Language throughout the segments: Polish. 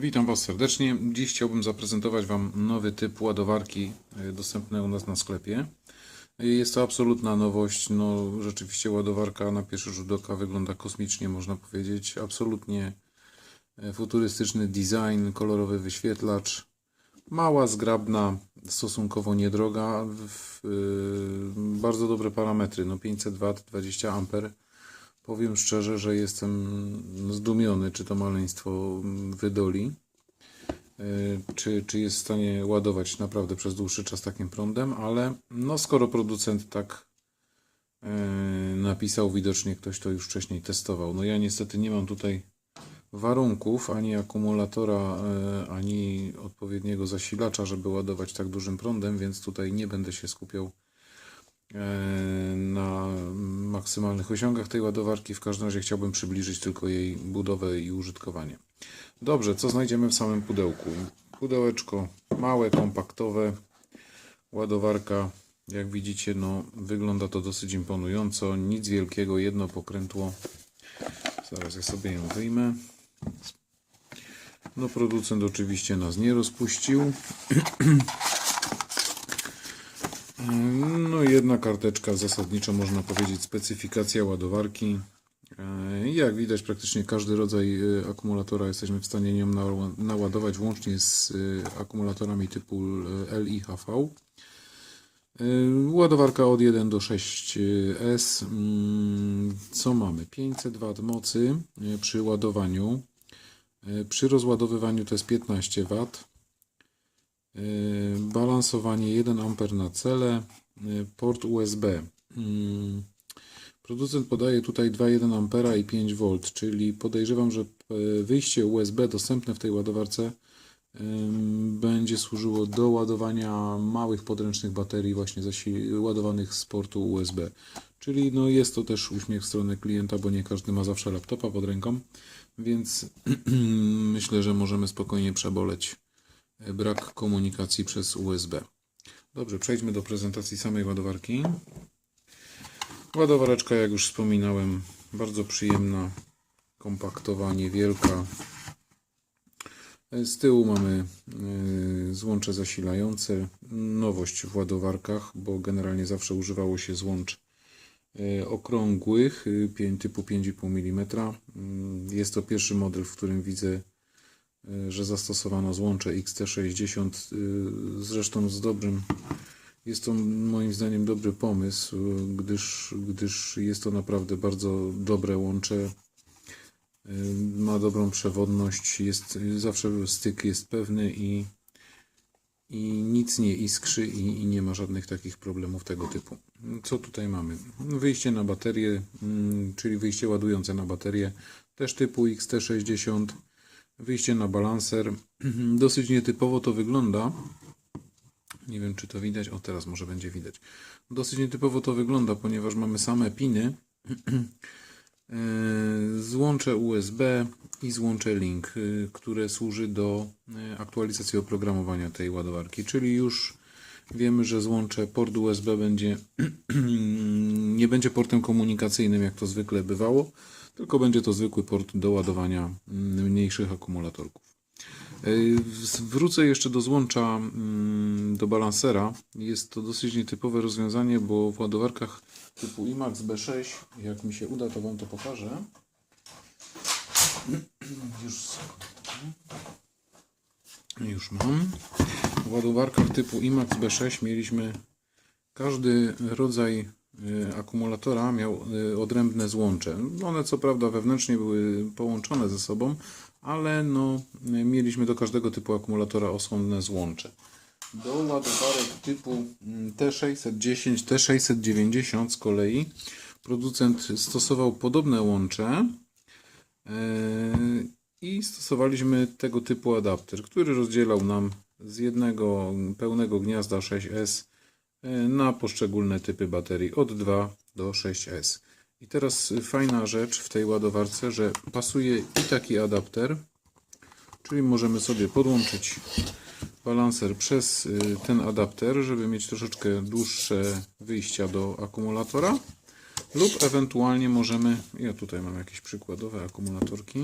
Witam Was serdecznie. Dziś chciałbym zaprezentować Wam nowy typ ładowarki e, dostępny u nas na sklepie. E, Jest to absolutna nowość. No, rzeczywiście ładowarka na pierwszy rzut oka wygląda kosmicznie, można powiedzieć. Absolutnie e, futurystyczny design, kolorowy wyświetlacz. Mała, zgrabna, stosunkowo niedroga. W, y, bardzo dobre parametry. No 500 W, 20 A. Powiem szczerze, że jestem zdumiony, czy to maleństwo wydoli. y, Czy, czy jest w stanie ładować naprawdę przez dłuższy czas takim prądem, ale no skoro producent tak y, napisał, widocznie ktoś to już wcześniej testował. No ja niestety nie mam tutaj warunków, ani akumulatora, y, ani odpowiedniego zasilacza, żeby ładować tak dużym prądem, więc tutaj nie będę się skupiał e, na maksymalnych osiągach tej ładowarki. W każdym razie chciałbym przybliżyć tylko jej budowę i użytkowanie. Dobrze, co znajdziemy w samym pudełku? Pudełeczko małe, kompaktowe, ładowarka. Jak widzicie, no, wygląda to dosyć imponująco. Nic wielkiego, jedno pokrętło. Zaraz ja sobie ją wyjmę. No, producent oczywiście nas nie rozpuścił. No jedna karteczka, zasadniczo można powiedzieć specyfikacja ładowarki. E, Jak widać praktycznie każdy rodzaj e, akumulatora jesteśmy w stanie nią nała- naładować włącznie z e, akumulatorami typu LIHV. E, Ładowarka od 1 do 6S. Mm, Co mamy? 500 W mocy e, przy ładowaniu. Przy rozładowywaniu to jest 15 W. Yy, Balansowanie 1 A na cele, port USB. Producent podaje tutaj 2,1 A i 5 V, czyli podejrzewam, że wyjście USB dostępne w tej ładowarce będzie służyło do ładowania małych podręcznych baterii właśnie ładowanych z portu USB. Czyli no jest to też uśmiech w stronę klienta, bo nie każdy ma zawsze laptopa pod ręką, więc myślę, że możemy spokojnie przeboleć brak komunikacji przez USB. Dobrze, przejdźmy do prezentacji samej ładowarki. Ładowareczka, jak już wspominałem, bardzo przyjemna, kompaktowa, niewielka. Z tyłu mamy y, złącze zasilające. Nowość w ładowarkach, bo generalnie zawsze używało się złącz y, okrągłych y, typu 5,5 mm. Jest to pierwszy model, w którym widzę y, że zastosowano złącze XT60, y, zresztą z dobrym, jest to moim zdaniem dobry pomysł, gdyż, gdyż jest to naprawdę bardzo dobre łącze, ma dobrą przewodność, jest, y, zawsze styk jest pewny i, i nic nie iskrzy i, i nie ma żadnych takich problemów tego typu. Co tutaj mamy? Wyjście na baterię, mm, czyli wyjście ładujące na baterię, też typu XT60, Wyjście na balanser. Dosyć nietypowo to wygląda. Nie wiem, czy to widać. O, teraz może będzie widać. Dosyć nietypowo to wygląda, ponieważ mamy same piny. E, Złącze USB i złącze link, y, które służy do e, aktualizacji oprogramowania tej ładowarki. Czyli już wiemy, że złącze port USB będzie nie będzie portem komunikacyjnym, jak to zwykle bywało, tylko będzie to zwykły port do ładowania mm, mniejszych akumulatorków. Yy, Wrócę jeszcze do złącza mm, do balansera. Jest to dosyć nietypowe rozwiązanie, bo w ładowarkach typu IMAX B6, jak mi się uda, to Wam to pokażę. Już. Już mam. W ładowarkach typu IMAX B6 mieliśmy każdy rodzaj akumulatora miał y, odrębne złącze. One co prawda wewnętrznie były połączone ze sobą, ale no, y, mieliśmy do każdego typu akumulatora osobne złącze. Do ładowarek typu mm, T610, T690 z kolei producent stosował podobne łącze i stosowaliśmy tego typu adapter, który rozdzielał nam z jednego pełnego gniazda 6S yy, na poszczególne typy baterii od 2 do 6S. I teraz fajna rzecz w tej ładowarce, że pasuje i taki adapter, czyli możemy sobie podłączyć balanser przez y, ten adapter, żeby mieć troszeczkę dłuższe wyjścia do akumulatora. Lub ewentualnie możemy, ja tutaj mam jakieś przykładowe akumulatorki,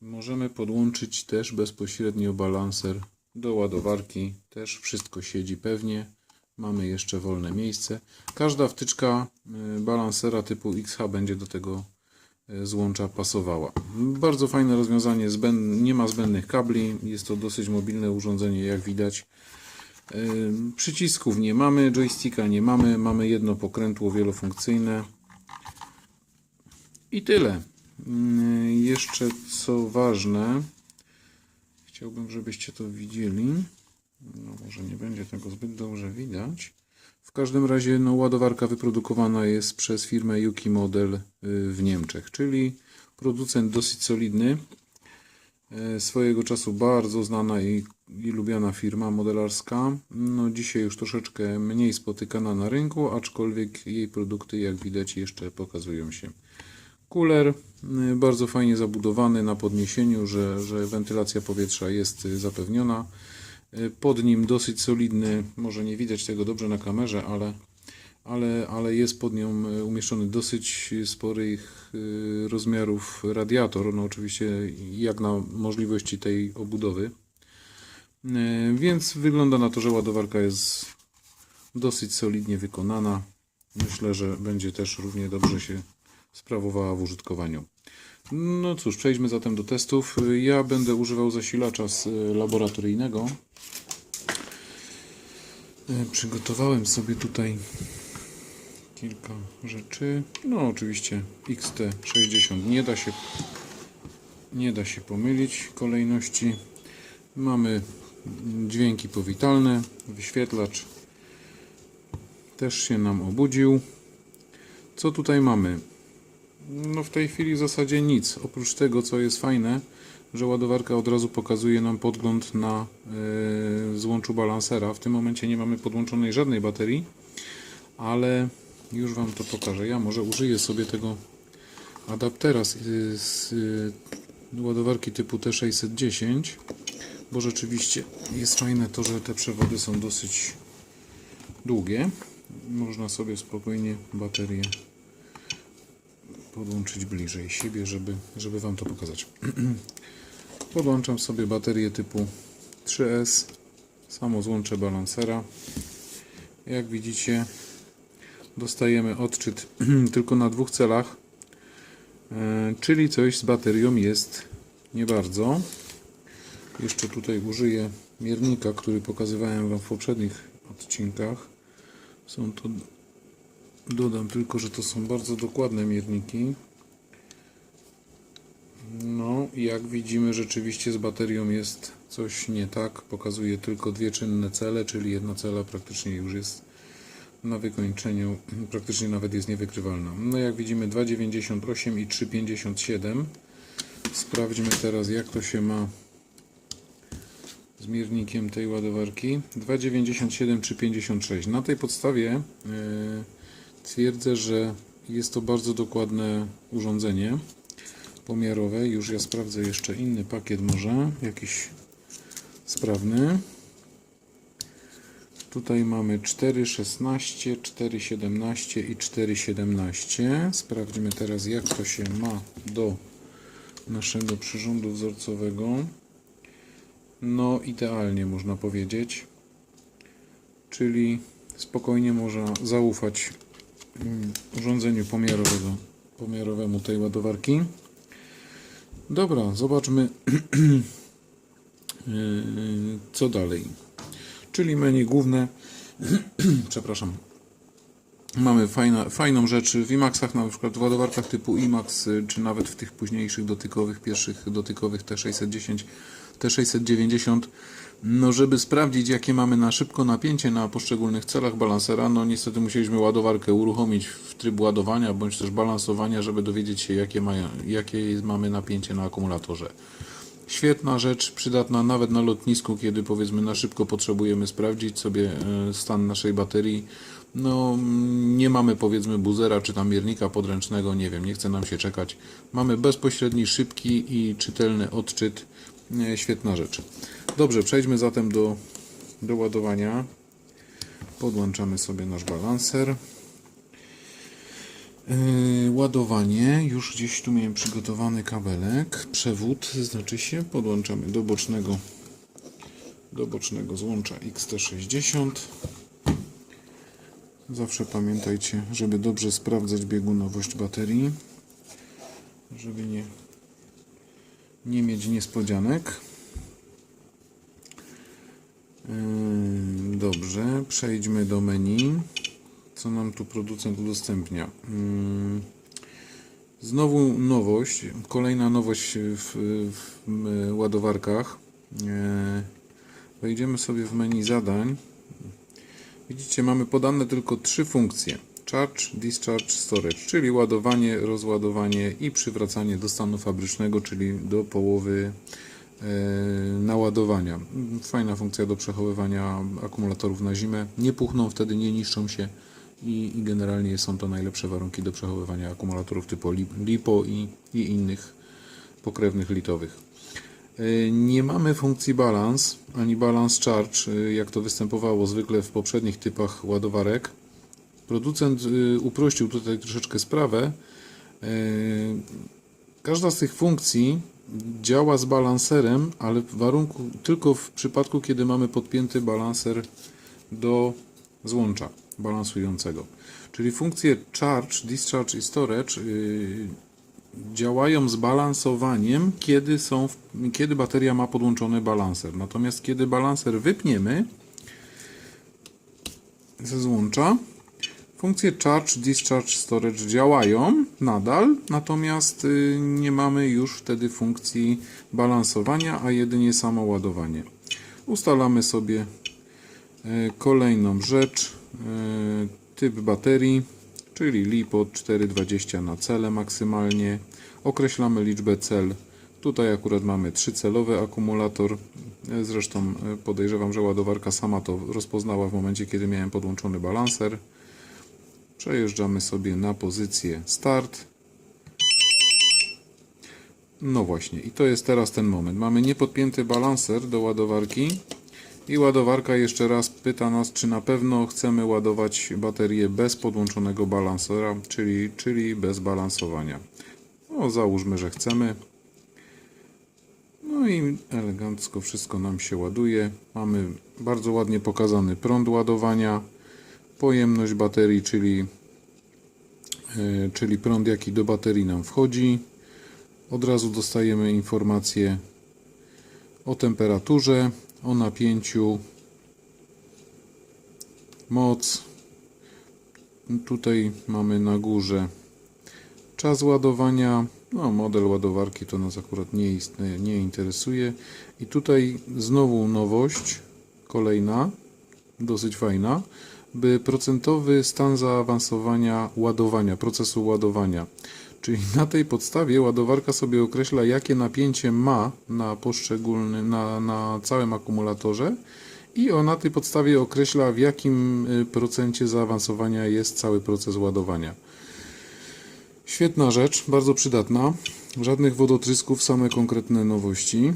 możemy podłączyć też bezpośrednio balanser do ładowarki. Też wszystko siedzi pewnie. Mamy jeszcze wolne miejsce. Każda wtyczka y, balansera typu XH będzie do tego y, złącza pasowała. Bardzo fajne rozwiązanie, nie ma zbędnych kabli, jest to dosyć mobilne urządzenie jak widać. Y, Przycisków nie mamy, joysticka nie mamy, mamy jedno pokrętło wielofunkcyjne. I tyle. Jeszcze co ważne, chciałbym, żebyście to widzieli. No, może nie będzie tego zbyt dobrze widać. W każdym razie no, ładowarka wyprodukowana jest przez firmę Yuki Model y, w Niemczech, czyli producent dosyć solidny. E, Swojego czasu bardzo znana i, i lubiana firma modelarska. No, dzisiaj już troszeczkę mniej spotykana na rynku, aczkolwiek jej produkty, jak widać, jeszcze pokazują się. Kuler y, bardzo fajnie zabudowany na podniesieniu, że, że wentylacja powietrza jest y, zapewniona. Y, Pod nim dosyć solidny, może nie widać tego dobrze na kamerze, ale, ale, ale jest pod nią y, umieszczony dosyć sporych y, rozmiarów radiator. No oczywiście jak na możliwości tej obudowy. Więc wygląda na to, że ładowarka jest dosyć solidnie wykonana. Myślę, że będzie też równie dobrze się sprawowała w użytkowaniu. No cóż, przejdźmy zatem do testów. Ja będę używał zasilacza z laboratoryjnego. Y, Przygotowałem sobie tutaj kilka rzeczy. No oczywiście XT60 nie da się nie da się pomylić kolejności. Mamy dźwięki powitalne, wyświetlacz też się nam obudził. Co tutaj mamy? No w tej chwili w zasadzie nic, oprócz tego co jest fajne, że ładowarka od razu pokazuje nam podgląd na yy, złączu balansera. W tym momencie nie mamy podłączonej żadnej baterii, ale już Wam to pokażę. Ja może użyję sobie tego adaptera z, z y, ładowarki typu T610, bo rzeczywiście jest fajne to, że te przewody są dosyć długie. Można sobie spokojnie baterię podłączyć bliżej siebie, żeby, żeby Wam to pokazać. Podłączam sobie baterię typu 3S, samo złącze balansera. Jak widzicie, dostajemy odczyt tylko na dwóch celach, e, czyli coś z baterią jest nie bardzo. Jeszcze tutaj użyję miernika, który pokazywałem Wam w poprzednich odcinkach. Są to Dodam tylko, że to są bardzo dokładne mierniki. No, jak widzimy, rzeczywiście z baterią jest coś nie tak. Pokazuje tylko dwie czynne cele, czyli jedna cela praktycznie już jest na wykończeniu, praktycznie nawet jest niewykrywalna. No, jak widzimy 2,98 i 3,57. Sprawdźmy teraz, jak to się ma z miernikiem tej ładowarki. 2,97 czy 56. Na tej podstawie yy, twierdzę, że jest to bardzo dokładne urządzenie pomiarowe. Już ja sprawdzę jeszcze inny pakiet może, jakiś sprawny. Tutaj mamy 4,16, 4,17 i 4,17. Sprawdźmy teraz jak to się ma do naszego przyrządu wzorcowego. No idealnie można powiedzieć. Czyli spokojnie można zaufać urządzeniu pomiarowego, pomiarowemu tej ładowarki. Dobra, zobaczmy yy, co dalej. Czyli menu główne. Przepraszam. Mamy fajna, fajną rzecz w IMAXach, na przykład w ładowarkach typu IMAX, y, czy nawet w tych późniejszych dotykowych, pierwszych dotykowych T610, T690. No, żeby sprawdzić, jakie mamy na szybko napięcie na poszczególnych celach balansera, no niestety musieliśmy ładowarkę uruchomić w tryb ładowania bądź też balansowania, żeby dowiedzieć się, jakie, jakie mamy napięcie na akumulatorze. Świetna rzecz, przydatna nawet na lotnisku, kiedy powiedzmy na szybko potrzebujemy sprawdzić sobie e, stan naszej baterii. No, nie mamy powiedzmy buzera czy tam miernika podręcznego, nie wiem, nie chce nam się czekać. Mamy bezpośredni, szybki i czytelny odczyt. E, Świetna rzecz. Dobrze, przejdźmy zatem do, do ładowania. Podłączamy sobie nasz balanser. Yy, ładowanie, już gdzieś tu miałem przygotowany kabelek, przewód, znaczy się, podłączamy do bocznego, do bocznego złącza XT60. Zawsze pamiętajcie, żeby dobrze sprawdzać biegunowość baterii, żeby nie, nie mieć niespodzianek. Yy, Dobrze, przejdźmy do menu. Co nam tu producent udostępnia? Mm, Znowu nowość, kolejna nowość w, w m, ładowarkach. Wejdziemy sobie w menu zadań. Widzicie, mamy podane tylko trzy funkcje: charge, discharge, storage, czyli ładowanie, rozładowanie i przywracanie do stanu fabrycznego, czyli do połowy e, naładowania. Fajna funkcja do przechowywania akumulatorów na zimę. Nie puchną wtedy, nie niszczą się i, i generalnie są to najlepsze warunki do przechowywania akumulatorów typu li- LiPo i, i innych pokrewnych litowych. E, Nie mamy funkcji balance ani balance charge, e, jak to występowało zwykle w poprzednich typach ładowarek. Producent e, uprościł tutaj troszeczkę sprawę. E, Każda z tych funkcji działa z balanserem, ale w warunku tylko w przypadku, kiedy mamy podpięty balanser do złącza balansującego. Czyli funkcje charge, discharge i storage yy, działają z balansowaniem, kiedy, są kiedy bateria ma podłączony balanser. Natomiast kiedy balanser wypniemy ze złącza, funkcje charge, discharge, storage działają nadal, natomiast y, nie mamy już wtedy funkcji balansowania, a jedynie samo ładowanie. Ustalamy sobie e, kolejną rzecz, e, typ baterii, czyli LiPo 420 na cele maksymalnie. Określamy liczbę cel. Tutaj akurat mamy trzycelowy akumulator. Zresztą podejrzewam, że ładowarka sama to rozpoznała w momencie, kiedy miałem podłączony balanser. Przejeżdżamy sobie na pozycję start. No właśnie, i to jest teraz ten moment. Mamy niepodpięty balanser do ładowarki i ładowarka jeszcze raz pyta nas, czy na pewno chcemy ładować baterię bez podłączonego balansera, czyli, czyli bez balansowania. No, załóżmy, że chcemy. No i elegancko wszystko nam się ładuje. Mamy bardzo ładnie pokazany prąd ładowania, pojemność baterii, czyli, e, czyli prąd jaki do baterii nam wchodzi. Od razu dostajemy informację o temperaturze, o napięciu, moc. Tutaj mamy na górze czas ładowania. No, model ładowarki to nas akurat nie, istnieje, nie interesuje. I tutaj znowu nowość, kolejna, dosyć fajna, procentowy stan zaawansowania ładowania, procesu ładowania. Czyli na tej podstawie ładowarka sobie określa, jakie napięcie ma na poszczególnym, na, na całym akumulatorze i ona na tej podstawie określa, w jakim y, procencie zaawansowania jest cały proces ładowania. Świetna rzecz, bardzo przydatna. Żadnych wodotrysków, same konkretne nowości.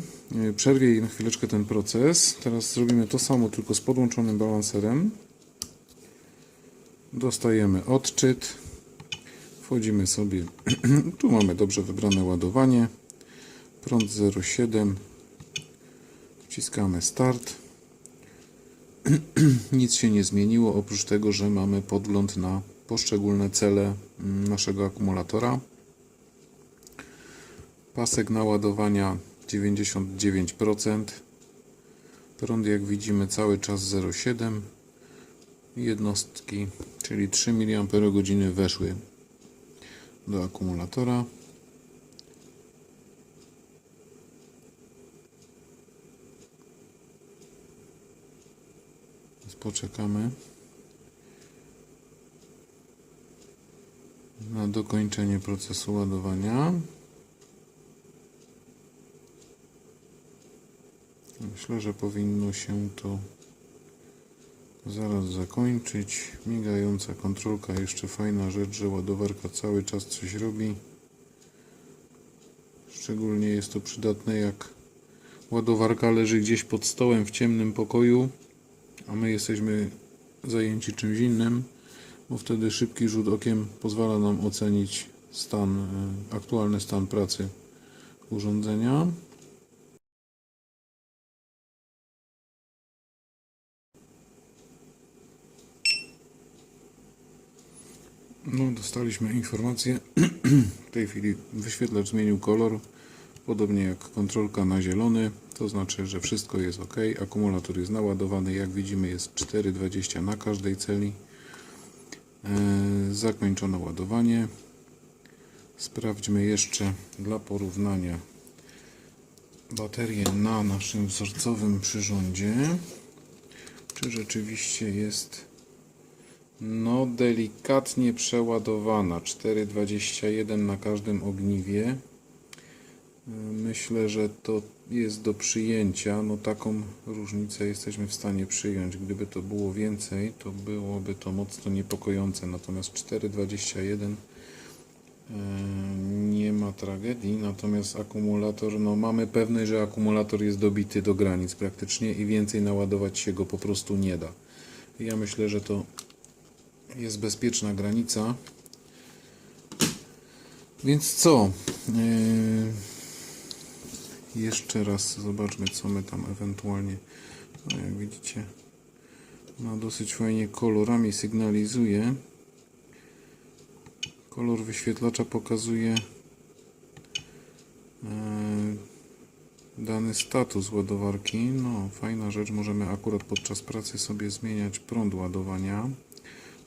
Y, Przerwie na chwileczkę ten proces. Teraz zrobimy to samo, tylko z podłączonym balanserem. Dostajemy odczyt. Wchodzimy sobie. tu mamy dobrze wybrane ładowanie. Prąd 0,7. Wciskamy start. Nic się nie zmieniło, oprócz tego, że mamy podgląd na poszczególne cele mm, naszego akumulatora. Pasek naładowania 99%. Prąd jak widzimy cały czas 0,7. Jednostki, czyli 3 mAh weszły do akumulatora. Poczekamy na dokończenie procesu ładowania. Myślę, że powinno się to zaraz zakończyć. Migająca kontrolka, jeszcze fajna rzecz, że ładowarka cały czas coś robi. Szczególnie jest to przydatne, jak ładowarka leży gdzieś pod stołem w ciemnym pokoju, a my jesteśmy zajęci czymś innym. bo wtedy szybki rzut okiem pozwala nam ocenić stan, e, aktualny stan pracy urządzenia. No, dostaliśmy informację. W tej chwili wyświetlacz zmienił kolor, podobnie jak kontrolka na zielony. To znaczy, że wszystko jest ok. Akumulator jest naładowany. Jak widzimy, jest 4,20 na każdej celi. E, Zakończono ładowanie. Sprawdźmy jeszcze dla porównania baterię na naszym wzorcowym przyrządzie. Czy rzeczywiście jest no, delikatnie przeładowana. 4,21 na każdym ogniwie. E, Myślę, że to jest do przyjęcia. No, taką różnicę jesteśmy w stanie przyjąć. Gdyby to było więcej, to byłoby to mocno niepokojące. Natomiast 4,21 e, nie ma tragedii. Natomiast akumulator, no mamy pewność, że akumulator jest dobity do granic praktycznie i więcej naładować się go po prostu nie da. Ja myślę, że to jest bezpieczna granica. Więc co? Yy, jeszcze raz zobaczmy, co my tam ewentualnie. No, jak widzicie, no dosyć fajnie kolorami sygnalizuje. Kolor wyświetlacza pokazuje yy, dany status ładowarki. No, fajna rzecz. Możemy akurat podczas pracy sobie zmieniać prąd ładowania.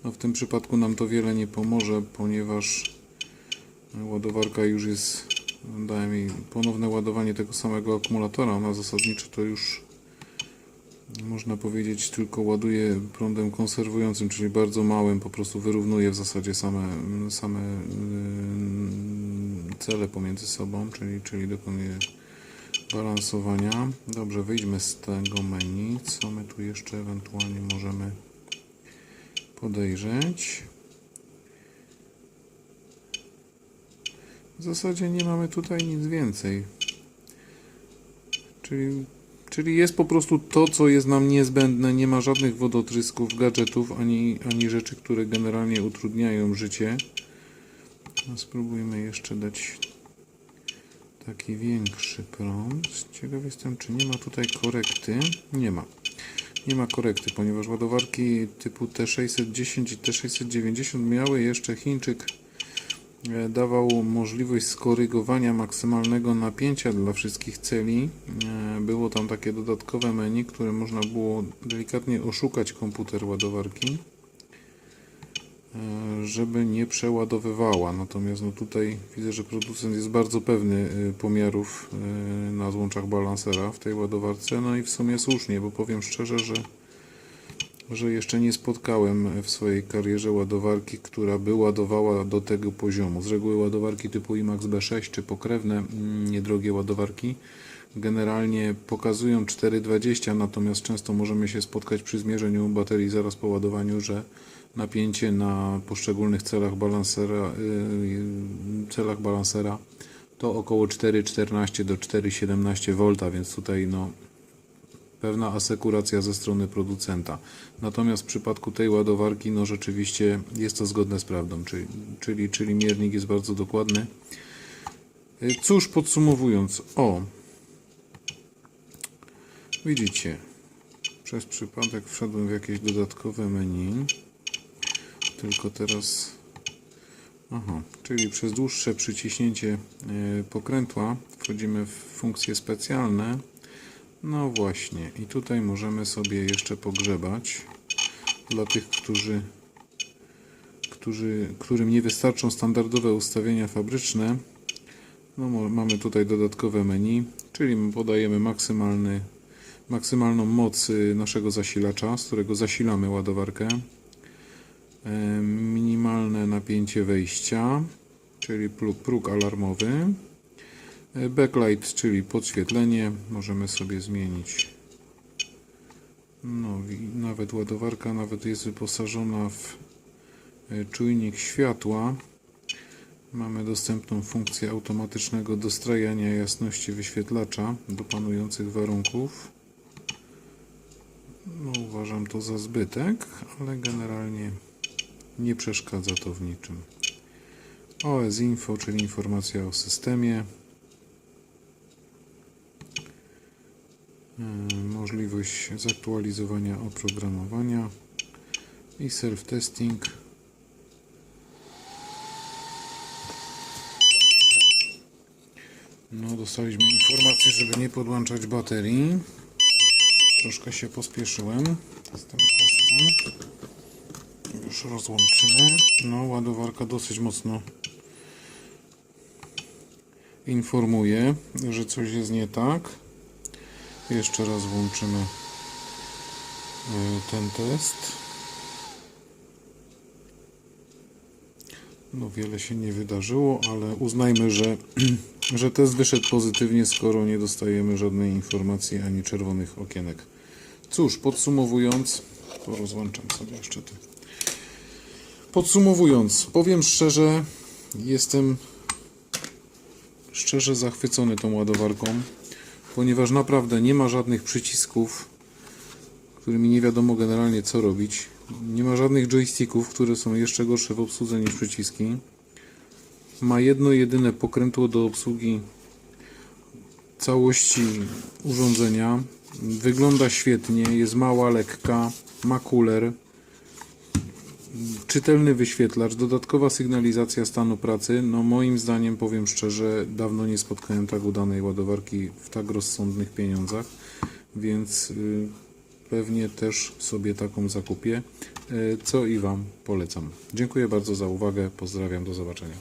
No w tym przypadku nam to wiele nie pomoże, ponieważ ładowarka już jest, dałem jej ponowne ładowanie tego samego akumulatora, ona zasadniczo to już można powiedzieć tylko ładuje prądem konserwującym, czyli bardzo małym, po prostu wyrównuje w zasadzie same, same yy, cele pomiędzy sobą, czyli, czyli dokonuje balansowania. Dobrze, wyjdźmy z tego menu. Co my tu jeszcze ewentualnie możemy podejrzeć. W zasadzie nie mamy tutaj nic więcej. Czyli, czyli jest po prostu to, co jest nam niezbędne. Nie ma żadnych wodotrysków, gadżetów, ani, ani rzeczy, które generalnie utrudniają życie. No, spróbujmy jeszcze dać taki większy prąd. Ciekaw jestem, czy nie ma tutaj korekty. Nie ma nie ma korekty, ponieważ ładowarki typu T610 i T690 miały jeszcze Chińczyk e, dawał możliwość skorygowania maksymalnego napięcia dla wszystkich celi. E, Było tam takie dodatkowe menu, które można było delikatnie oszukać komputer ładowarki, żeby nie przeładowywała. Natomiast no tutaj widzę, że producent jest bardzo pewny e, pomiarów e, na złączach balansera w tej ładowarce. No i w sumie słusznie, bo powiem szczerze, że że jeszcze nie spotkałem w swojej karierze ładowarki, która by ładowała do tego poziomu. Z reguły ładowarki typu IMAX B6 czy pokrewne mm, niedrogie ładowarki generalnie pokazują 4,20, natomiast często możemy się spotkać przy zmierzeniu baterii zaraz po ładowaniu, że napięcie na poszczególnych celach balansera, yy, celach balansera to około 4,14 do 4,17 V, więc tutaj no, pewna asekuracja ze strony producenta. Natomiast w przypadku tej ładowarki, no rzeczywiście jest to zgodne z prawdą, czyli, czyli, czyli miernik jest bardzo dokładny. Y, Cóż, podsumowując, o, widzicie, przez przypadek wszedłem w jakieś dodatkowe menu, tylko teraz, aha, czyli przez dłuższe przyciśnięcie y, pokrętła wchodzimy w funkcje specjalne, no właśnie, i tutaj możemy sobie jeszcze pogrzebać. Dla tych, którzy, którzy, którym nie wystarczą standardowe ustawienia fabryczne, no, mamy tutaj dodatkowe menu, czyli podajemy maksymalny, maksymalną moc y, naszego zasilacza, z którego zasilamy ładowarkę. Minimalne napięcie wejścia, czyli próg, próg alarmowy. E, Backlight, czyli podświetlenie, możemy sobie zmienić. No, i nawet ładowarka nawet jest wyposażona w e, czujnik światła. Mamy dostępną funkcję automatycznego dostrajania jasności wyświetlacza do panujących warunków. No, uważam to za zbytek, ale generalnie Nie przeszkadza to w niczym. OS Info, czyli informacja o systemie. Yy, Możliwość zaktualizowania oprogramowania i self-testing. No, dostaliśmy informację, żeby nie podłączać baterii. Troszkę się pospieszyłem tym testem. Już rozłączymy. No, ładowarka dosyć mocno informuje, że coś jest nie tak. Jeszcze raz włączymy y, ten test. No wiele się nie wydarzyło, ale uznajmy, że, że test wyszedł pozytywnie, skoro nie dostajemy żadnej informacji ani czerwonych okienek. Cóż, podsumowując, porozłączam sobie jeszcze te. Podsumowując, powiem szczerze, jestem szczerze zachwycony tą ładowarką, ponieważ naprawdę nie ma żadnych przycisków, którymi nie wiadomo generalnie co robić. Nie ma żadnych joysticków, które są jeszcze gorsze w obsłudze niż przyciski. Ma jedno jedyne pokrętło do obsługi całości urządzenia. Wygląda świetnie, jest mała, lekka, ma cooler, czytelny wyświetlacz, dodatkowa sygnalizacja stanu pracy. No moim zdaniem, powiem szczerze, dawno nie spotkałem tak udanej ładowarki w tak rozsądnych pieniądzach, więc y, pewnie też sobie taką zakupię, y, co i Wam polecam. Dziękuję bardzo za uwagę, pozdrawiam, do zobaczenia.